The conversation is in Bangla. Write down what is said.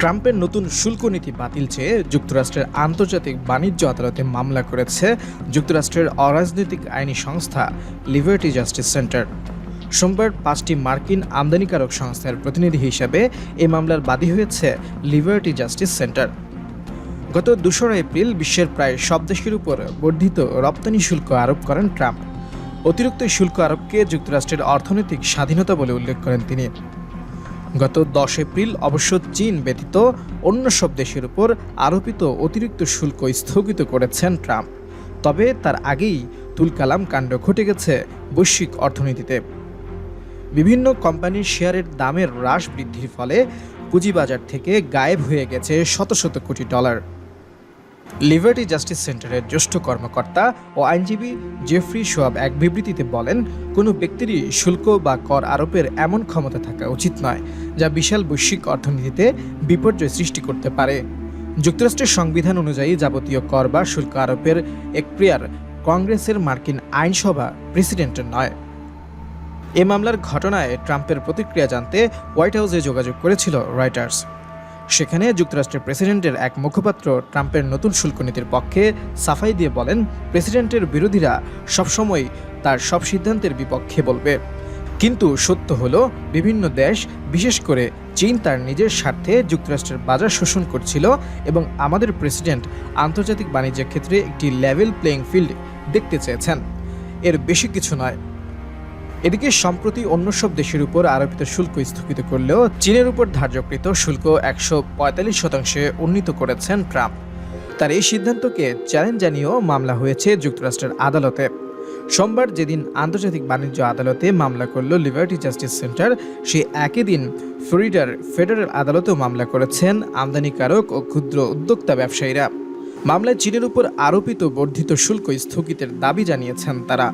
ট্রাম্পের নতুন শুল্ক নীতি বাতিল চেয়ে যুক্তরাষ্ট্রের আন্তর্জাতিক বাণিজ্য আদালতে মামলা করেছে যুক্তরাষ্ট্রের অরাজনৈতিক আইনি সংস্থা লিবার্টি জাস্টিস সেন্টার। সোমবার পাঁচটি মার্কিন আমদানিকারক সংস্থার প্রতিনিধি হিসাবে এই মামলার বাদী হয়েছে লিবার্টি জাস্টিস সেন্টার। গত দোসরা এপ্রিল বিশ্বের প্রায় সব দেশের উপর বর্ধিত রপ্তানি শুল্ক আরোপ করেন ট্রাম্প। অতিরিক্ত শুল্ক আরোপকে যুক্তরাষ্ট্রের অর্থনৈতিক স্বাধীনতা বলে উল্লেখ করেন তিনি। গত দশ এপ্রিল অবশ্য চীন ব্যতীত অন্য সব দেশের উপর আরোপিত অতিরিক্ত শুল্ক স্থগিত করেছেন ট্রাম্প। তবে তার আগেই তুলকালাম কাণ্ড ঘটে গেছে বৈশ্বিক অর্থনীতিতে। বিভিন্ন কোম্পানির শেয়ারের দামের হ্রাস বৃদ্ধির ফলে পুঁজিবাজার থেকে গায়েব হয়ে গেছে শত শত কোটি ডলার। লিবার্টি জাস্টিস সেন্টারের জ্যেষ্ঠ কর্মকর্তা ও আইনজীবী জেফ্রি সোয়াব এক বিবৃতিতে বলেন, কোনো ব্যক্তিরই শুল্ক বা কর আরোপের এমন ক্ষমতা থাকা উচিত নয়, যা বিশাল বৈশ্বিক অর্থনীতিতে বিপর্যয় সৃষ্টি করতে পারে। যুক্তরাষ্ট্রের সংবিধান অনুযায়ী যাবতীয় কর বা শুল্ক আরোপের এক্রিয়ার কংগ্রেসের মার্কিন আইনসভা প্রেসিডেন্টের নয়। এ মামলার ঘটনায় ট্রাম্পের প্রতিক্রিয়া জানতে হোয়াইট হাউসে যোগাযোগ করেছিল রয়টার্স। সেখানে যুক্তরাষ্ট্রের প্রেসিডেন্টের এক মুখপাত্র ট্রাম্পের নতুন শুল্ক নীতির পক্ষে সাফাই দিয়ে বলেন, প্রেসিডেন্টের বিরোধীরা সবসময় তার সব সিদ্ধান্তের বিপক্ষে বলবে। কিন্তু সত্য হলো, বিভিন্ন দেশ, বিশেষ করে চীন তার নিজের স্বার্থে যুক্তরাষ্ট্রের বাজার শোষণ করছিল এবং আমাদের প্রেসিডেন্ট আন্তর্জাতিক বাণিজ্যের ক্ষেত্রে একটি লেভেল প্লেইং ফিল্ড দেখতে চেয়েছেন। এর বেশি কিছু নয়। এদিকে সম্প্রতি অন্য সব দেশের উপর আরোপিত শুল্ক স্থগিত করলেও চীনের উপর ধার্যকৃত শুল্ক একশো পঁয়তাল্লিশ শতাংশে উন্নীত করেছেন ট্রাম্প। তার এই সিদ্ধান্তকে চ্যালেঞ্জ জানিয়েও মামলা হয়েছে যুক্তরাষ্ট্রের আদালতে। সোমবার যেদিন আন্তর্জাতিক বাণিজ্য আদালতে মামলা করল লিবার্টি জাস্টিস সেন্টার সে একই দিন ফ্লোরিডার ফেডারেল আদালতেও মামলা করেছেন আমদানিকারক ও ক্ষুদ্র উদ্যোক্তা ব্যবসায়ীরা। মামলায় চীনের উপর আরোপিত বর্ধিত শুল্ক স্থগিতের দাবি জানিয়েছেন তারা।